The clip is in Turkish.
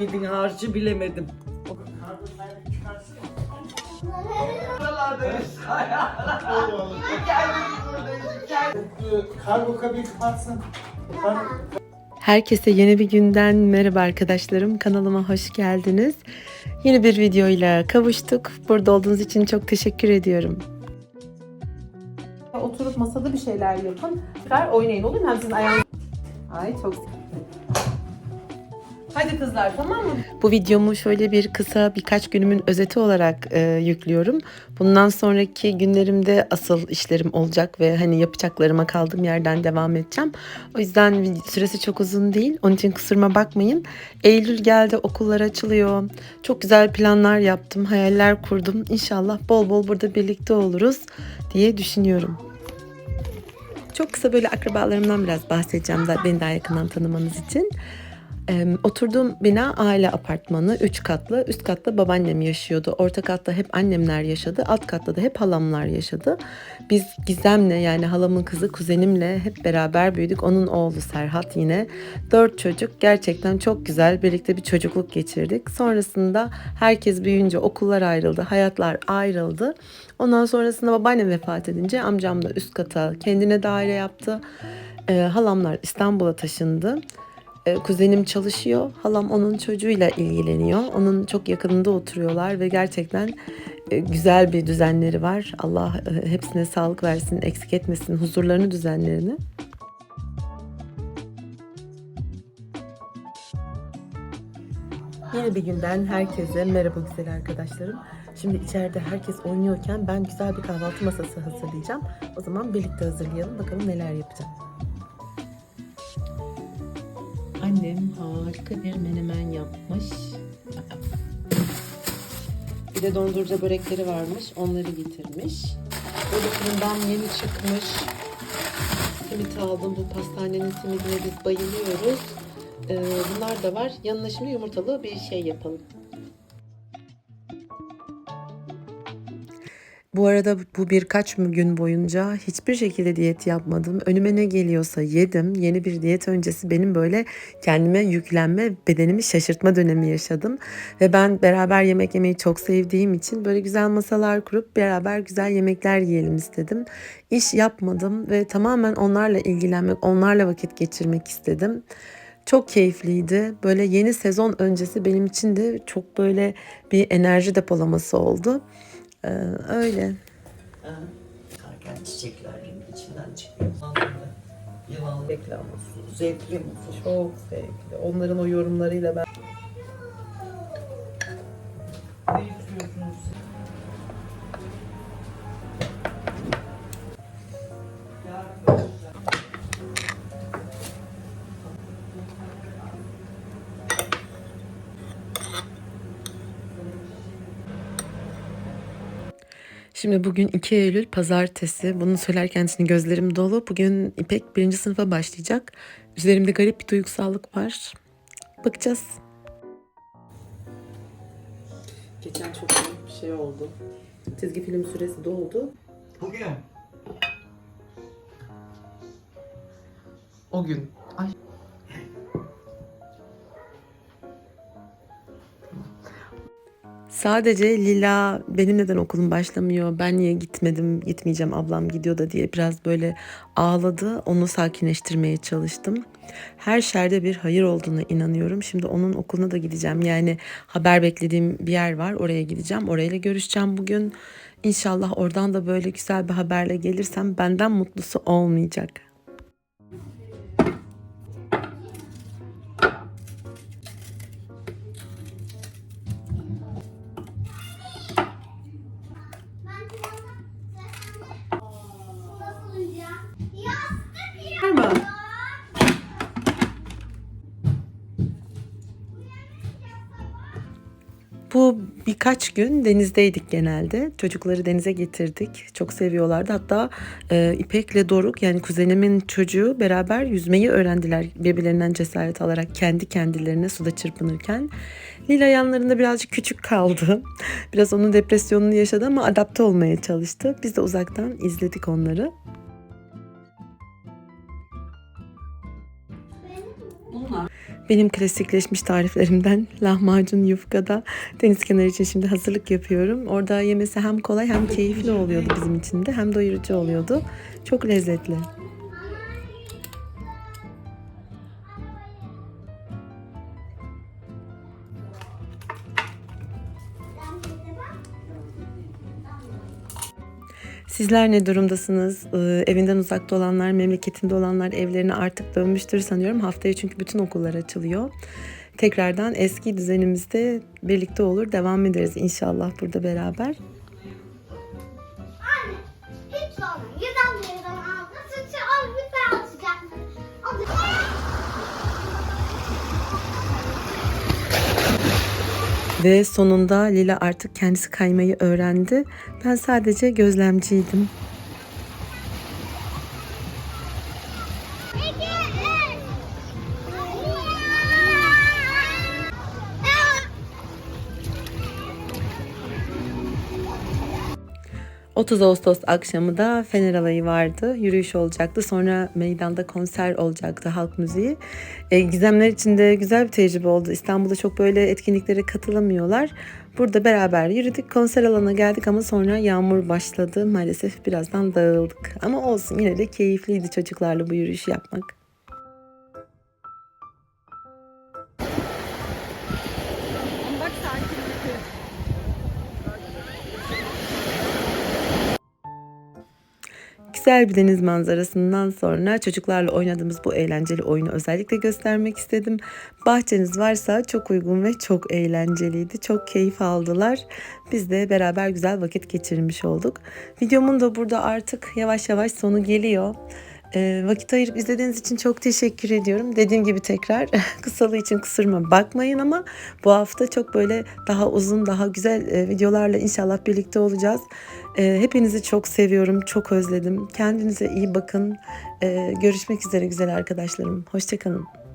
Gidin harcı bilemedim. Kargo kapıyı kapatsın. Herkese yeni bir günden merhaba arkadaşlarım. Kanalıma hoş geldiniz. Yeni bir videoyla kavuştuk. Burada olduğunuz için çok teşekkür ediyorum. Oturup masada bir şeyler yapın. Tekrar oynayın olur mu? Hem sizin ayağınız... Ay çok Hadi kızlar tamam mı? Bu videomu şöyle bir kısa birkaç günümün özeti olarak e, yüklüyorum. Bundan sonraki günlerimde asıl işlerim olacak ve hani yapacaklarıma kaldığım yerden devam edeceğim. O yüzden süresi çok uzun değil. Onun için kusuruma bakmayın. Eylül geldi, okullar açılıyor. Çok güzel planlar yaptım, hayaller kurdum. İnşallah bol bol burada birlikte oluruz diye düşünüyorum. Çok kısa böyle akrabalarımdan biraz bahsedeceğim zaten beni daha yakından tanımanız için. Ee, oturduğum bina aile apartmanı. Üç katlı. Üst katta babaannem yaşıyordu. Orta katta hep annemler yaşadı. Alt katta da hep halamlar yaşadı. Biz Gizem'le yani halamın kızı kuzenimle hep beraber büyüdük. Onun oğlu Serhat yine. Dört çocuk. Gerçekten çok güzel. Birlikte bir çocukluk geçirdik. Sonrasında herkes büyüyünce okullar ayrıldı. Hayatlar ayrıldı. Ondan sonrasında babaannem vefat edince amcam da üst kata kendine daire yaptı. Ee, halamlar İstanbul'a taşındı. E, kuzenim çalışıyor. Halam onun çocuğuyla ilgileniyor. Onun çok yakınında oturuyorlar ve gerçekten e, güzel bir düzenleri var. Allah e, hepsine sağlık versin, eksik etmesin huzurlarını, düzenlerini. Yeni bir günden herkese merhaba güzel arkadaşlarım. Şimdi içeride herkes oynuyorken ben güzel bir kahvaltı masası hazırlayacağım. O zaman birlikte hazırlayalım. Bakalım neler yapacağım. Annem harika bir menemen yapmış. Bir de dondurucu börekleri varmış. Onları getirmiş. Böyle fırından yeni çıkmış. Simit aldım. Bu pastanenin simidine biz bayılıyoruz. Ee, bunlar da var. Yanına şimdi yumurtalı bir şey yapalım. Bu arada bu birkaç gün boyunca hiçbir şekilde diyet yapmadım. Önüme ne geliyorsa yedim. Yeni bir diyet öncesi benim böyle kendime yüklenme, bedenimi şaşırtma dönemi yaşadım. Ve ben beraber yemek yemeyi çok sevdiğim için böyle güzel masalar kurup beraber güzel yemekler yiyelim istedim. İş yapmadım ve tamamen onlarla ilgilenmek, onlarla vakit geçirmek istedim. Çok keyifliydi. Böyle yeni sezon öncesi benim için de çok böyle bir enerji depolaması oldu. Ee, öyle. Çıkarken çiçeklerin içinden çıkıyor. Yılan Zevkli ama su. Zevkli masa. Çok zevkli. Onların o yorumlarıyla ben... ne yapıyorsunuz? Şimdi bugün 2 Eylül pazartesi. Bunu söylerken şimdi gözlerim dolu. Bugün İpek birinci sınıfa başlayacak. Üzerimde garip bir duygusallık var. Bakacağız. Geçen çok büyük bir şey oldu. Çizgi film süresi doldu. Bugün. O gün. Ay. Sadece Lila benim neden okulum başlamıyor, ben niye gitmedim, gitmeyeceğim ablam gidiyor da diye biraz böyle ağladı. Onu sakinleştirmeye çalıştım. Her şerde bir hayır olduğuna inanıyorum. Şimdi onun okuluna da gideceğim. Yani haber beklediğim bir yer var. Oraya gideceğim. Orayla görüşeceğim bugün. İnşallah oradan da böyle güzel bir haberle gelirsem benden mutlusu olmayacak. Bu birkaç gün denizdeydik genelde. Çocukları denize getirdik. Çok seviyorlardı. Hatta e, İpek'le Doruk yani kuzenimin çocuğu beraber yüzmeyi öğrendiler. Birbirlerinden cesaret alarak kendi kendilerine suda çırpınırken. Lila yanlarında birazcık küçük kaldı. Biraz onun depresyonunu yaşadı ama adapte olmaya çalıştı. Biz de uzaktan izledik onları. Benim klasikleşmiş tariflerimden lahmacun yufkada deniz kenarı için şimdi hazırlık yapıyorum. Orada yemesi hem kolay hem keyifli oluyordu bizim için de hem doyurucu oluyordu. Çok lezzetli. Sizler ne durumdasınız? Ee, evinden uzakta olanlar, memleketinde olanlar evlerine artık dönmüştür sanıyorum. Haftaya çünkü bütün okullar açılıyor. Tekrardan eski düzenimizde birlikte olur, devam ederiz inşallah burada beraber. Ve sonunda Lila artık kendisi kaymayı öğrendi. Ben sadece gözlemciydim. 30 Ağustos akşamı da Fener Alayı vardı. Yürüyüş olacaktı. Sonra meydanda konser olacaktı halk müziği. E, gizemler için de güzel bir tecrübe oldu. İstanbul'da çok böyle etkinliklere katılamıyorlar. Burada beraber yürüdük. Konser alanına geldik ama sonra yağmur başladı. Maalesef birazdan dağıldık. Ama olsun yine de keyifliydi çocuklarla bu yürüyüşü yapmak. Güzel bir deniz manzarasından sonra çocuklarla oynadığımız bu eğlenceli oyunu özellikle göstermek istedim. Bahçeniz varsa çok uygun ve çok eğlenceliydi. Çok keyif aldılar. Biz de beraber güzel vakit geçirmiş olduk. Videomun da burada artık yavaş yavaş sonu geliyor. Ee, vakit ayırıp izlediğiniz için çok teşekkür ediyorum. Dediğim gibi tekrar kısalığı için kusuruma bakmayın ama bu hafta çok böyle daha uzun, daha güzel e, videolarla inşallah birlikte olacağız. E, hepinizi çok seviyorum, çok özledim. Kendinize iyi bakın. E, görüşmek üzere güzel arkadaşlarım. Hoşçakalın.